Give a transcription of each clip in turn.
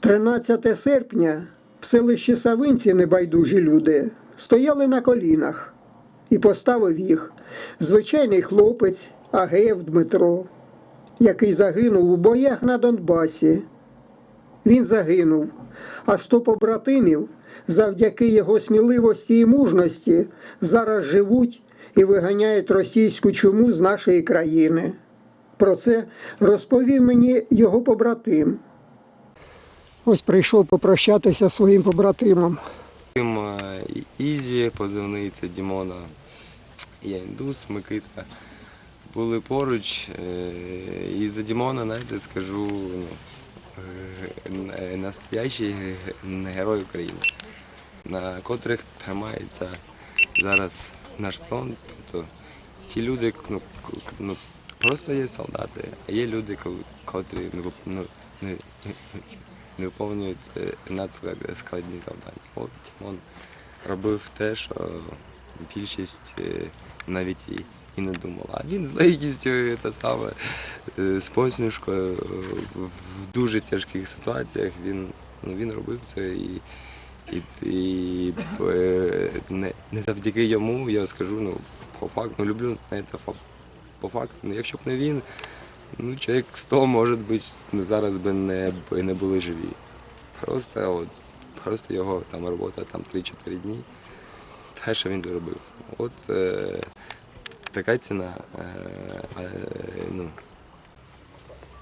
13 серпня в селищі Савинці небайдужі люди стояли на колінах і поставив їх звичайний хлопець Агеєв Дмитро, який загинув у боях на Донбасі. Він загинув, а сто побратимів завдяки його сміливості і мужності зараз живуть і виганяють російську чуму з нашої країни. Про це розповів мені його побратим. Ось прийшов попрощатися своїм побратимом. Тим е, Ізі, позивний це Дімона, я індус, Микита. Були поруч. е, І за Дімона, знаєте, скажу, ну, е, настоящий герой України, на котрих тримається зараз наш фронт. Тобто ті люди, ну, ну, просто є солдати, а є люди, ко- котрі ну, ну, не, виконують е, надскладні завдання. От Тімон робив те, що більшість е, навіть і, не думала. А він з легкістю те саме е, з посмішкою в дуже тяжких ситуаціях він, ну, він робив це і. І, і не, не завдяки йому я скажу, ну, по факту, ну, люблю фа- по факту, ну, якщо б не він, ну, чоловік 100, може бути, зараз би не, б- не були живі. Просто, от, просто його там робота там 3-4 дні, те, що він зробив. От е, така ціна. Е, е, ну,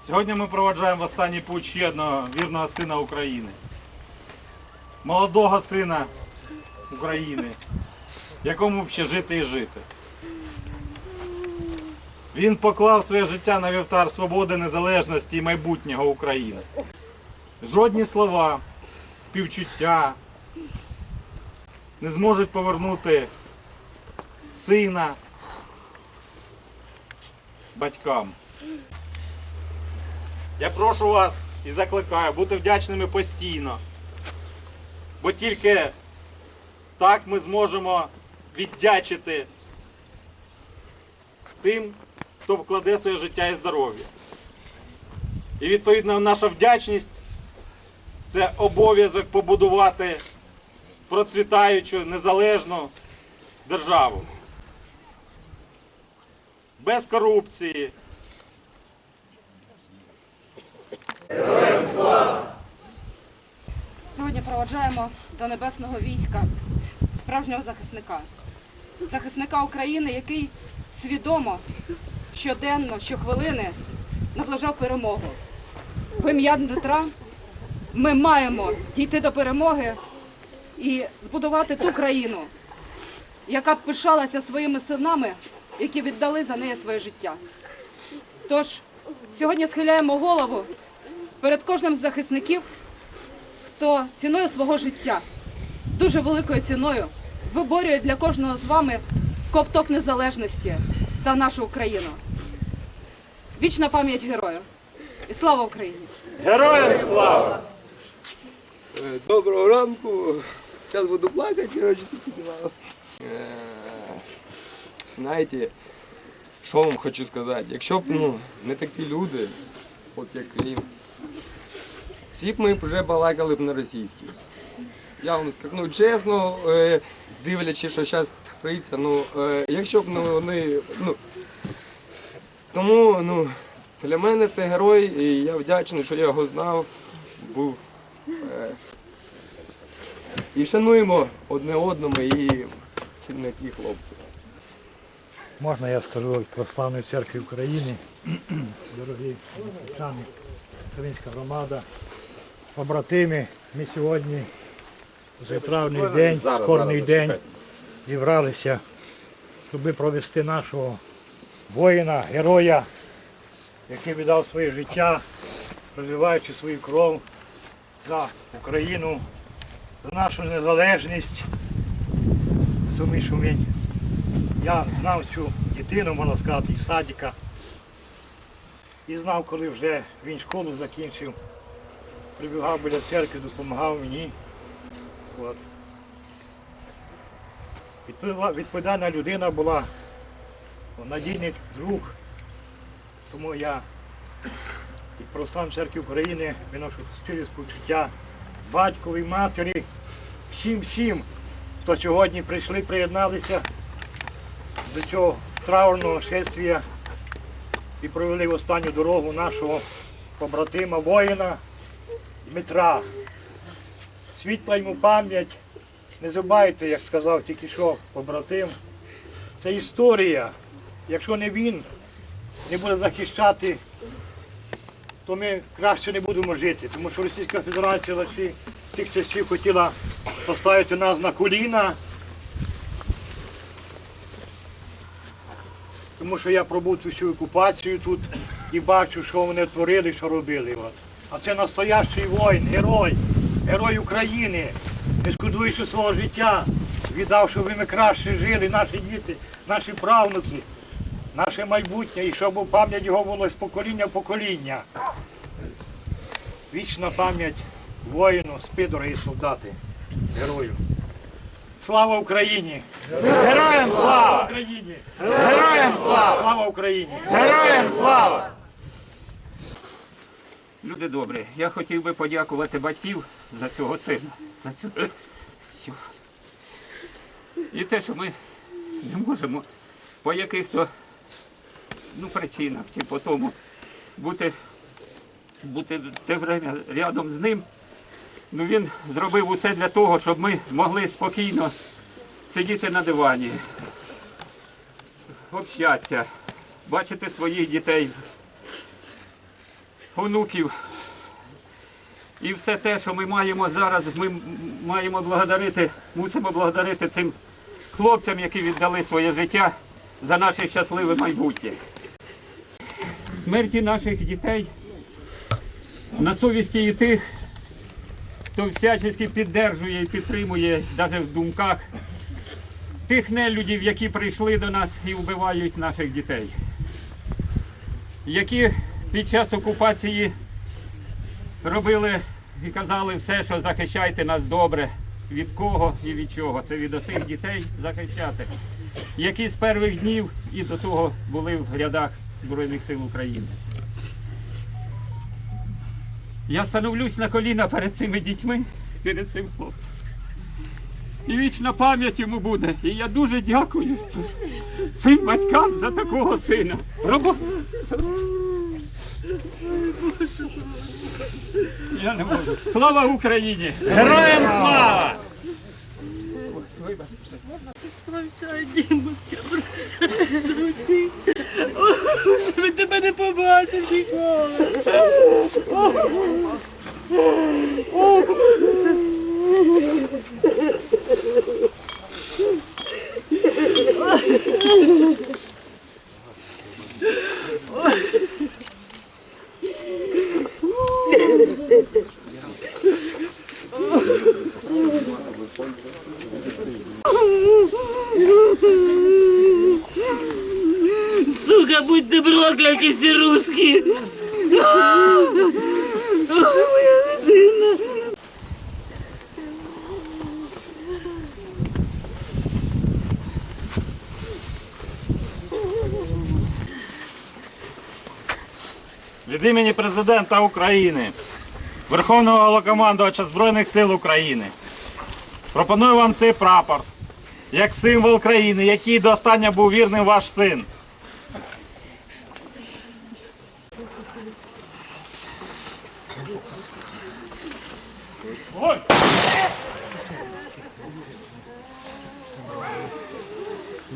Сьогодні ми проваджаємо в останній путь ще одного вірного сина України. Молодого сина України, якому ще жити і жити. Він поклав своє життя на вівтар свободи, незалежності і майбутнього України. Жодні слова, співчуття не зможуть повернути сина батькам. Я прошу вас і закликаю бути вдячними постійно. Бо тільки так ми зможемо віддячити тим, хто вкладе своє життя і здоров'я. І відповідно наша вдячність це обов'язок побудувати процвітаючу незалежну державу. Без корупції, Сьогодні проваджаємо до небесного війська справжнього захисника, захисника України, який свідомо щоденно, щохвилини наближав перемогу. В ім'я Дмитра ми маємо дійти до перемоги і збудувати ту країну, яка б пишалася своїми синами, які віддали за неї своє життя. Тож сьогодні схиляємо голову перед кожним з захисників хто ціною свого життя, дуже великою ціною, виборює для кожного з вами ковток незалежності та нашу Україну. Вічна пам'ять герою. І слава Україні! героям слава! Е, Доброго ранку. Зараз буду плакати, коротше, тут піднімав. Знаєте, що вам хочу сказати? Якщо б ну, не такі люди, от як він, всі б ми вже балакали б на російській. Я вам скажу, ну чесно, е, дивлячись, що зараз твориться, ну, е, якщо б ну, вони. Ну, тому ну, для мене це герой, і я вдячний, що я його знав, був. Е, і шануємо одне одному і цінне ті хлопці. Можна я скажу про славної церкви України, дорогі містяни, Савінська громада, побратими, ми сьогодні за травний день, корний день зібралися, щоб провести нашого воїна, героя, який віддав своє життя, проливаючи свою кров за Україну, за нашу незалежність. Тому що я знав цю дитину, можна сказати, із садика. І знав, коли вже він школу закінчив, прибігав біля церкви, допомагав мені. От. Відповідальна людина була, надійний друг. Тому я від Православної церкви України виношу щирі співчуття батькові, матері, всім всім, хто сьогодні прийшли, приєдналися до цього траурного шествія і провели в останню дорогу нашого побратима, воїна Дмитра. Світла йому пам'ять. Не забувайте, як сказав тільки що побратим. Це історія. Якщо не він не буде захищати, то ми краще не будемо жити. Тому що Російська Федерація з тих часів хотіла поставити нас на коліна. Тому що я пробув всю окупацію тут і бачу, що вони творили, що робили. От. А це настоящий воїн, герой, герой України, не шкодуючи свого життя, віддав, щоб ми краще жили, наші діти, наші правнуки, наше майбутнє, і щоб пам'ять його було з покоління в покоління. Вічна пам'ять воїну, спи, дорогі солдати, герою. Слава Україні! Героям слава! Україні! Героям слава! Слава Україні! Героям слава! Люди добрі, я хотів би подякувати батьків за цього сина, за цю всю. І те, що ми не можемо по яких-то ну, причинах чи по тому бути, бути те время рядом з ним. Ну, він зробив усе для того, щоб ми могли спокійно сидіти на дивані, общатися, бачити своїх дітей, онуків. І все те, що ми маємо зараз, ми маємо благодарити, мусимо благодарити цим хлопцям, які віддали своє життя за наше щасливе майбутнє. Смерті наших дітей на совісті і тих, хто всячески піддержує і підтримує навіть в думках тих нелюдів, які прийшли до нас і вбивають наших дітей, які під час окупації робили і казали все, що захищайте нас добре. Від кого і від чого? Це від оцих дітей захищати, які з перших днів і до того були в рядах Збройних сил України. Я становлюсь на коліна перед цими дітьми, перед цим хлопцем. І вічна пам'ять йому буде. І я дуже дякую цим батькам за такого сина. Я не можу. Слава Україні! Героям слава! Вибачте. ちゃくちゃ行くわ。Прокляті всі русські. Моя дитина. Від імені президента України, Верховного Головнокомандувача Збройних сил України. Пропоную вам цей прапор як символ країни, який до останнього був вірним ваш син.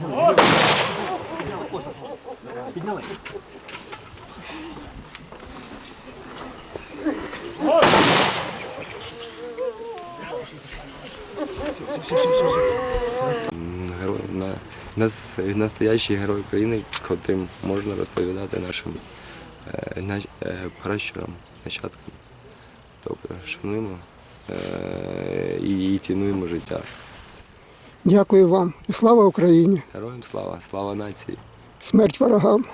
М, Герой, на, нас, настоящий герой України, котрим можна розповідати нашим е, е, пращурам, нащадкам. Тобто шануємо е, і цінуємо життя. Дякую вам і слава Україні! Героям слава, слава нації! Смерть ворогам!